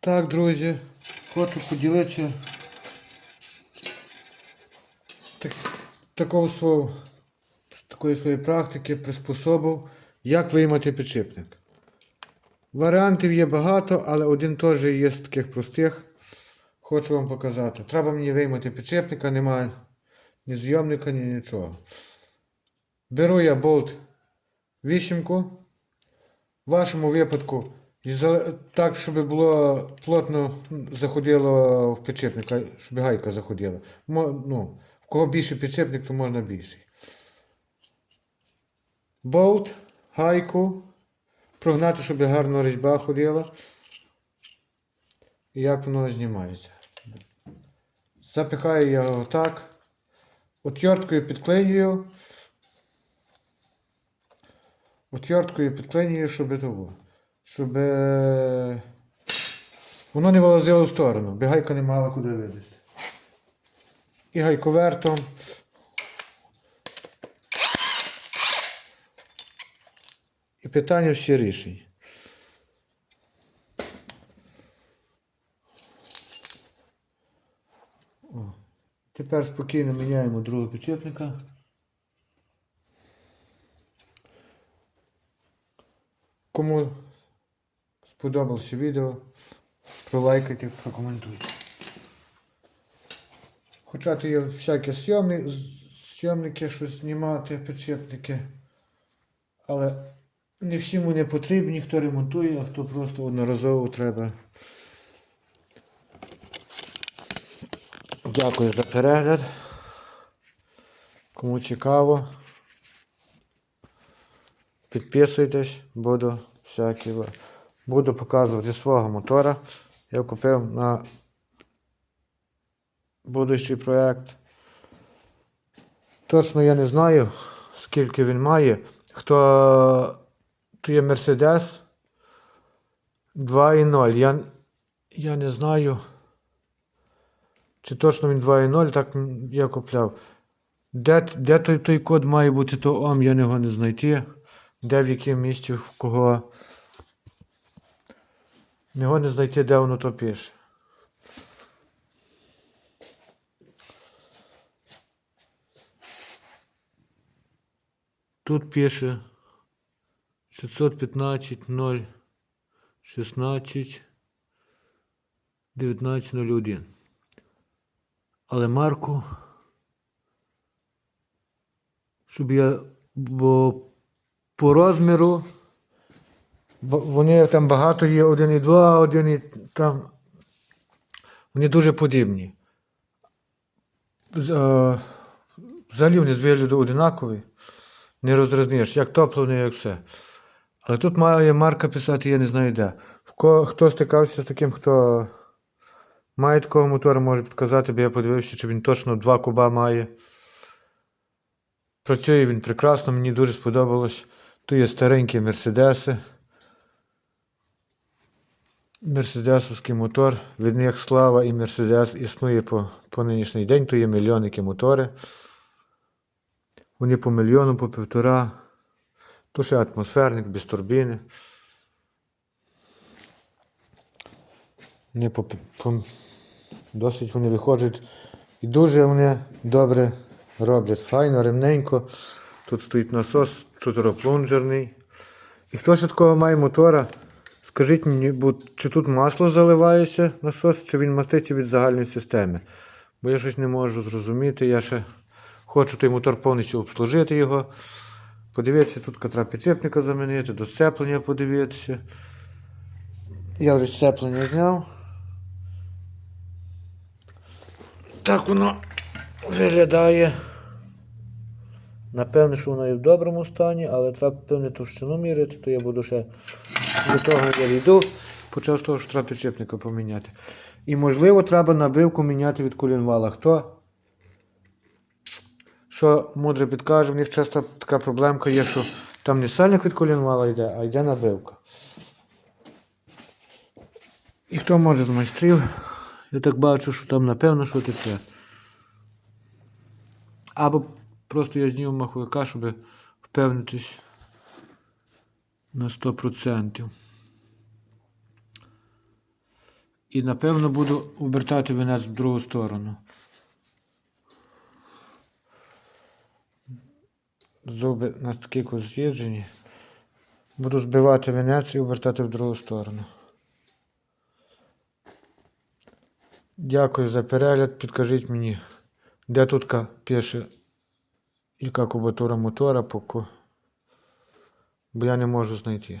Так, друзі, хочу поділитися так, такого свого, такої своєї практики, приспособив, як виймати підшипник. Варіантів є багато, але один теж є з таких простих. Хочу вам показати. Треба мені виймати підшипника, немає ні зйомника, ні нічого. Беру я болт вісімку. В вашому випадку і за- так, щоб було плотно заходило в підшипник, щоб гайка заходила. Мо- ну, в кого більше підшипник, то можна більший. Болт, гайку, прогнати, щоб гарно різьба ходила. І як воно знімається. Запихаю я його так. Отверткою підклеюю. Отверткою підклеюю, щоб того. Щоб е, воно не вилазило в сторону, бо гайка не мала куди вилізти. І гайковертом. І питання всі рішені. О. Тепер спокійно міняємо другого підчепника. Кому сподобалося відео, пролайкайте, прокоментуйте. Хоча то є всякі зйомни, зйомники, щось знімати, підшипники. Але не всім вони потрібні, хто ремонтує, а хто просто одноразово треба. Дякую за перегляд. Кому цікаво. Підписуйтесь, буду всякі. Буду показувати свого мотора. Я купив на будущий проект. Точно я не знаю, скільки він має. Хто то є Mercedes 2.0. Я, я не знаю. Чи точно він 2.0, так я купляв. Де, де той, той код має бути, то ом я його не знайти. Де в якому місці, в кого. Не знайти, де воно то пише. Тут пише 615 0 16 1901. Але марку. Щоб я. Бо по розміру. Вони там багато є 1,2, 1 і там. Вони дуже подібні. Е, Взагалі вони з вигляду одинакові. Не розрізниш, як топливне, як все. Але тут має марка писати, я не знаю де. Хто стикався з таким, хто має такого мотора, може підказати, бо я подивився, чи він точно 2 куба має. Працює він прекрасно, мені дуже сподобалось. Тут є старенькі мерседеси. Мерседесовський мотор. Від них слава і Мерседес існує по, по нинішній день. То є мільйонники мотори. Вони по мільйону, по півтора. То ще атмосферник, без турбіни. Вони по, по, досить вони виходять. І дуже вони добре роблять. Файно, ремненько. Тут стоїть насос чотироплунжерний. І хто ще такого має мотора? Скажіть мені, чи тут масло заливається насос, чи він маститься від загальної системи? Бо я щось не можу зрозуміти. Я ще хочу той мотор повністю обслужити його. Подивитися, тут котра підшипника замінити, до сцеплення подивитися. Я вже сцеплення зняв. Так воно виглядає. Напевно, що воно і в доброму стані, але треба певне товщину міряти, то я буду ще до того я йду. Почав з того, що треба підшипника поміняти. І можливо треба набивку міняти від колінвала. Хто? Що мудре підкаже, в них часто така проблемка є, що там не сальник від колінвала йде, а йде набивка. І хто може з майстрів? Я так бачу, що там напевно що тече. Або просто я зніму маховика, щоб впевнитись на 100%. І напевно буду обертати венець в другу сторону. Зуби наскільки з'їжджені. Буду збивати венець і обертати в другу сторону. Дякую за перегляд. Підкажіть мені, де тут пише, яка кубатура мотора, поки... бо я не можу знайти.